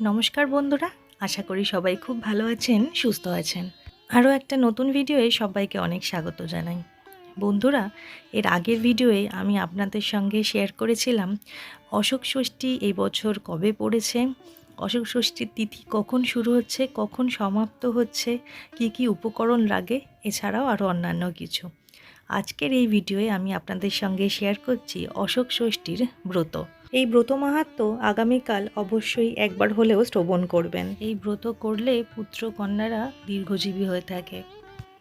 নমস্কার বন্ধুরা, আশা করি সবাই খুব ভালো আছেন, সুস্থ আছেন। আরও একটা নতুন ভিডিওয়ে সবাইকে অনেক স্বাগত জানাই। বন্ধুরা, এর আগের ভিডিওয়ে আমি আপনাদের সঙ্গে শেয়ার করেছিলাম, অশোক ষষ্ঠী এই বছর কবে পড়েছে, অশোক ষষ্ঠীর তিথি কখন শুরু হচ্ছে, কখন সমাপ্ত হচ্ছে, কি কি উপকরণ লাগে, এছাড়াও আরও অন্যান্য কিছু। আজকের এই ভিডিওয়ে আমি আপনাদের সঙ্গে শেয়ার করছি অশোক ষষ্ঠীর ব্রত। এই ব্রত মাহাত্ম আগামীকাল অবশ্যই একবার হলেও শ্রবণ করবেন। এই ব্রত করলে পুত্র কন্যারা দীর্ঘজীবী হয়ে থাকে।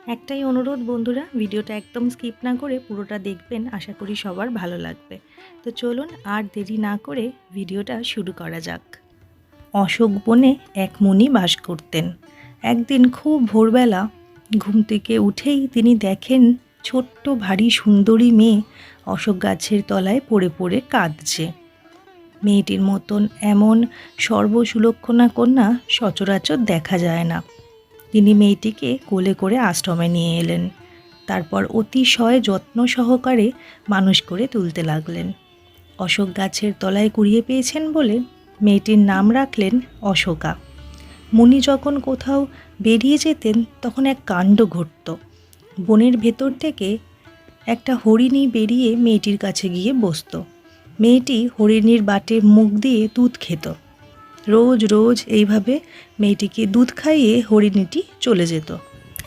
একটাই অনুরোধ বন্ধুরা ভিডিওটা একদম স্কিপ না করে পুরোটা দেখবেন আশা করি সবার ভালো লাগবে। তো চলুন আর দেরি না করে ভিডিওটা শুরু করা যাক। অশোক বনে এক মুনি বাস করতেন। একদিন খুব ভোরবেলা ঘুম থেকে উঠেই তিনি দেখেন ছোট্ট ভারী সুন্দরী মেয়ে অশোক গাছের তলায় পড়ে পড়ে কাঁদছে। মেয়েটির মতন এমন সর্বসুলক্ষণা কন্যা সচরাচর দেখা যায় না। তিনি মেয়েটিকে কোলে করে আশ্রমে নিয়ে এলেন। তারপর অতিশয় যত্ন সহকারে মানুষ করে তুলতে লাগলেন। অশোক গাছের তলায় কুড়িয়ে পেয়েছেন বলে মেয়েটির নাম রাখলেন অশোকা। মুনি যখন কোথাও বেরিয়ে যেতেন, তখন এক কাণ্ড ঘটত। বনের ভেতর থেকে একটা হরিণী বেরিয়ে মেয়েটির কাছে গিয়ে বসতো। মেয়েটি হরিণীর বাটে মুখ দিয়ে দুধ খেত। রোজ রোজ এইভাবে মেয়েটিকে দুধ খাইয়ে হরিণীটি চলে যেত।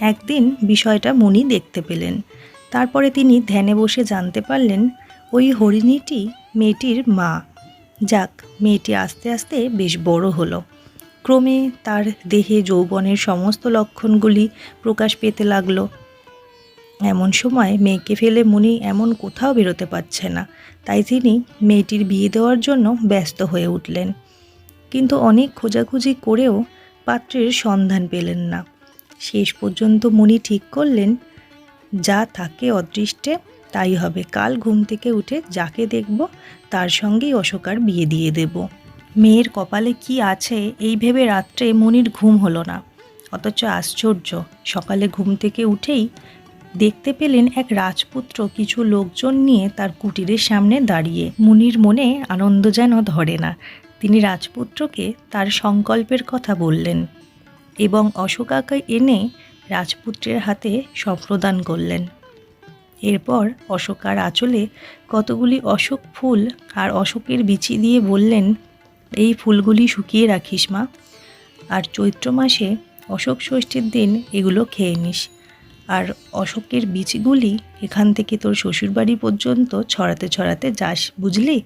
একদিন বিষয়টা মুনি দেখতে পেলেন। তারপরে তিনি ধ্যানে বসে জানতে পারলেন, ওই হরিণীটি মেয়েটির মা। যাক, মেয়েটি আস্তে আস্তে বেশ বড় হলো। ক্রমে তার দেহে যৌবনের সমস্ত লক্ষণগুলি প্রকাশ পেতে লাগল। এমন সময় মেয়েকে ফেলে মুনি এমন কোথাও বেরোতে পারছে না। তাই তিনি মেয়েটির বিয়ে দেওয়ার জন্য ব্যস্ত হয়ে উঠলেন। কিন্তু অনেক খোঁজাখুঁজি করেও পাত্রের সন্ধান পেলেন না। শেষ পর্যন্ত মুনি ঠিক করলেন, যা থাকে অদৃষ্টে, তাই হবে। কাল ঘুম থেকে উঠে যাকে দেখব, তার সঙ্গেই অশোকার বিয়ে দিয়ে দেব। মেয়ের কপালে কি আছে এই ভেবে রাত্রে মুনির ঘুম হলো না। অথচ আশ্চর্য, সকালে ঘুম থেকে উঠেই দেখতে পেলেন এক রাজপুত্র কিছু লোকজন নিয়ে তার কুটিরের সামনে দাঁড়িয়ে। মুনির মনে আনন্দ যেন ধরে না। তিনি রাজপুত্রকে তার সংকল্পের কথা বললেন এবং অশোকাকে এনে রাজপুত্রের হাতে সম্প্রদান করলেন। এরপর অশোকার আঁচলে কতগুলি অশোক ফুল আর অশোকের বিচি দিয়ে বললেন, এই ফুলগুলি শুকিয়ে রাখিস মা। আর চৈত্র মাসে অশোক ষষ্ঠীর দিন এগুলো খেয়ে নিস। আর অশোকের বীজগুলি এখান থেকে তোর শ্বশুরবাড়ি পর্যন্ত ছড়াতে ছড়াতে যাস, বুঝলি?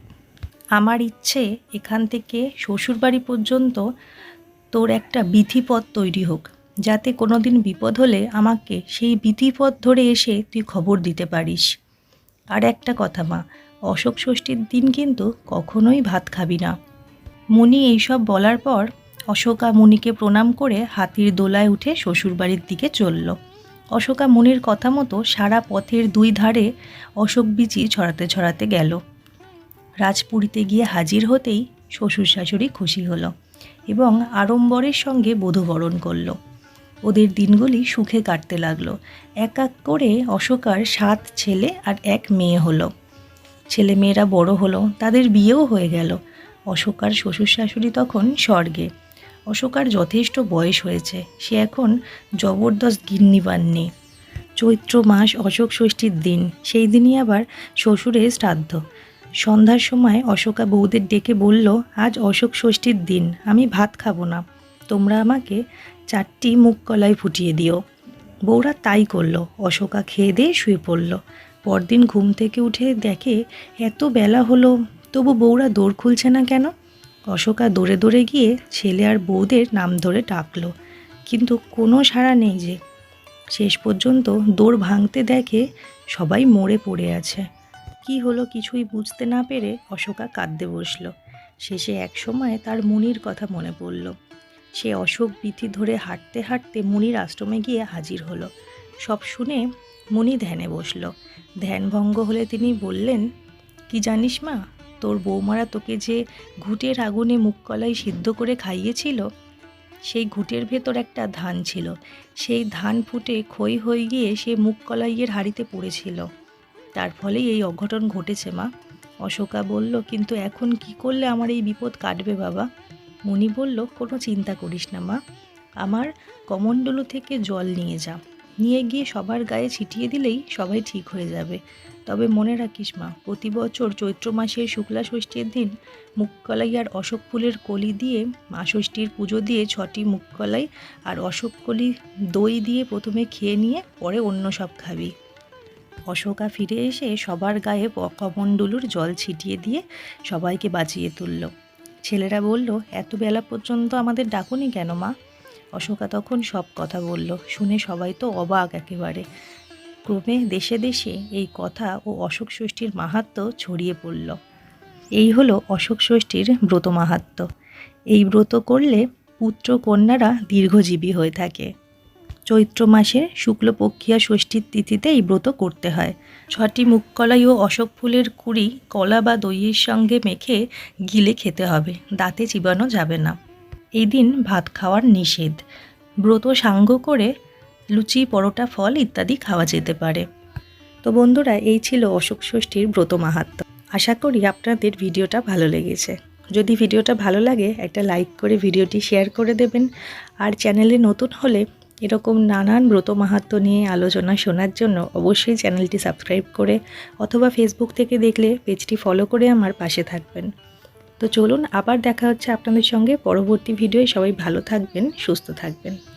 আমার ইচ্ছে এখান থেকে শ্বশুরবাড়ি পর্যন্ত তোর একটা বিধিপথ তৈরি হোক, যাতে কোনো দিন বিপদ হলে আমাকে সেই বিধিপথ ধরে এসে তুই খবর দিতে পারিস। আর একটা কথা মা, অশোক ষষ্ঠীর দিন কিন্তু কখনোই ভাত খাবি না। মুনি এইসব বলার পর অশোকা মুনিকে প্রণাম করে হাতির দোলায় উঠে শ্বশুরবাড়ির দিকে চলল। অশোকা মুনির কথা মতো সারা পথের দুই ধারে অশোক বিচি ছড়াতে ছড়াতে গেল। রাজপুরীতে গিয়ে হাজির হতেই শ্বশুর শাশুড়ি খুশি হলো এবং আড়ম্বরের সঙ্গে বধূবরণ করল। ওদের দিনগুলি সুখে কাটতে লাগল। এক এক করে অশোকার সাত ছেলে আর এক মেয়ে হলো। ছেলে মেয়েরা বড় হলো, তাদের বিয়েও হয়ে গেল। অশোকার শ্বশুর শাশুড়ি তখন স্বর্গে। অশোকার যথেষ্ট বয়স হয়েছে। সে এখন জবরদস্ত গিন্নিবান নেই চৈত্র মাস অশোক ষষ্ঠীর দিন। সেই দিনই আবার শ্বশুরের শ্রাদ্ধ। সন্ধ্যার সময় অশোকা বউদের ডেকে বলল, আজ অশোক ষষ্ঠীর দিন, আমি ভাত খাব না। তোমরা আমাকে চারটি মুখ কলাই ফুটিয়ে দিও। বউরা তাই করল। অশোকা খেয়ে দিয়ে শুয়ে পড়ল। পরদিন ঘুম থেকে উঠে দেখে, এত বেলা হলো, তবু বউরা দৌড় খুলছে না কেন? অশোকা দৌড়ে দৌড়ে গিয়ে ছেলে আর বউদের নাম ধরে ডাকলো। কিন্তু কোনো সাড়া নেই যে। শেষ পর্যন্ত দৌড় ভাঙতে দেখে সবাই মরে পড়ে আছে। কি হলো কিছুই বুঝতে না পেরে অশোকা কাঁদতে বসল। শেষে এক সময় তার মুনির কথা মনে পড়ল। সে অশোক বিথি ধরে হাঁটতে হাঁটতে মুনির আশ্রমে গিয়ে হাজির হলো। সব শুনে মুনি ধ্যানে বসল। ধ্যানভঙ্গ হলে তিনি বললেন, কি জানিস মা তোর বৌমারা তোকে যে ঘুটের আগুনে মুখকলাই সিদ্ধ করে খাইয়েছিল, সেই ঘুটের ভেতর একটা ধান ছিল। সেই ধান ফুটে ক্ষয় হয়ে গিয়ে সে মুখকলাইয়ের হাড়িতে পড়েছিল। তার ফলেই এই অঘটন ঘটেছে, মা। অশোকা বলল, কিন্তু এখন কি করলে আমার এই বিপদ কাটবে বাবা? মণি বলল, কোনো চিন্তা করিস না, মা। আমার কমণ্ডলু থেকে জল নিয়ে যা। নিয়ে গিয়ে সবার গায়ে ছিটিয়ে দিলেই সবাই ঠিক হয়ে যাবে। তবে মনে রাখিস মা, প্রতি বছর চৈত্র মাসের শুক্লা ষষ্ঠীর দিন মুখকলাই আর অশোক ফুলের কলি দিয়ে মা ষষ্ঠীর পুজো দিয়ে ছটি মুখকলাই আর অশোক কলি দই দিয়ে প্রথমে খেয়ে নিয়ে পরে অন্য সব খাবি। অশোকা ফিরে এসে সবার গায়ে কমণ্ডলুর জল ছিটিয়ে দিয়ে সবাইকে বাঁচিয়ে তুলল। ছেলেরা বলল, এত বেলা পর্যন্ত আমাদের ডাকুনি কেন মা? অশোকা তখন সব কথা বলল। শুনে সবাই তো অবাক একেবারে। ক্রমে দেশে দেশে এই কথা ও অশোক ষষ্ঠীর মাহাত্ম্য ছড়িয়ে পড়ল। এই হলো অশোক ষষ্ঠীর ব্রত মাহাত্ম্য এই ব্রত করলে পুত্র কন্যারা দীর্ঘজীবী হয়ে থাকে। চৈত্র মাসে শুক্লপক্ষিয়া ষষ্ঠীর তিথিতে এই ব্রত করতে হয়। ছটি মুখকলাই ও অশোক ফুলের কুড়ি, কলা বা দইয়ের সঙ্গে মেখে গিলে খেতে হবে, দাঁতে চিবানো যাবে না। এই দিন ভাত খাওয়ার নিষেধ। ব্রত সাঙ্গ করে লুচি, পরোটা, ফল ইত্যাদি খাওয়া যেতে পারে। তো বন্ধুরা, এই ছিল অশোক ষষ্ঠীর ব্রত মাহাত্ম্য। আশা করি আপনাদের ভিডিওটা ভালো লেগেছে। যদি ভিডিওটা ভালো লাগে, একটা লাইক করে ভিডিওটি শেয়ার করে দেবেন। আর চ্যানেলে নতুন হলে এরকম নানান ব্রত মাহাত্ম্য নিয়ে আলোচনা শোনার জন্য অবশ্যই চ্যানেলটি সাবস্ক্রাইব করে অথবা ফেসবুক থেকে দেখলে পেজটি ফলো করে আমার পাশে থাকবেন। তো চলুন, আবার দেখা হচ্ছে আপনাদের সঙ্গে। পরবর্তী ভিডিওয়ে সবাই ভালো থাকবেন, সুস্থ থাকবেন।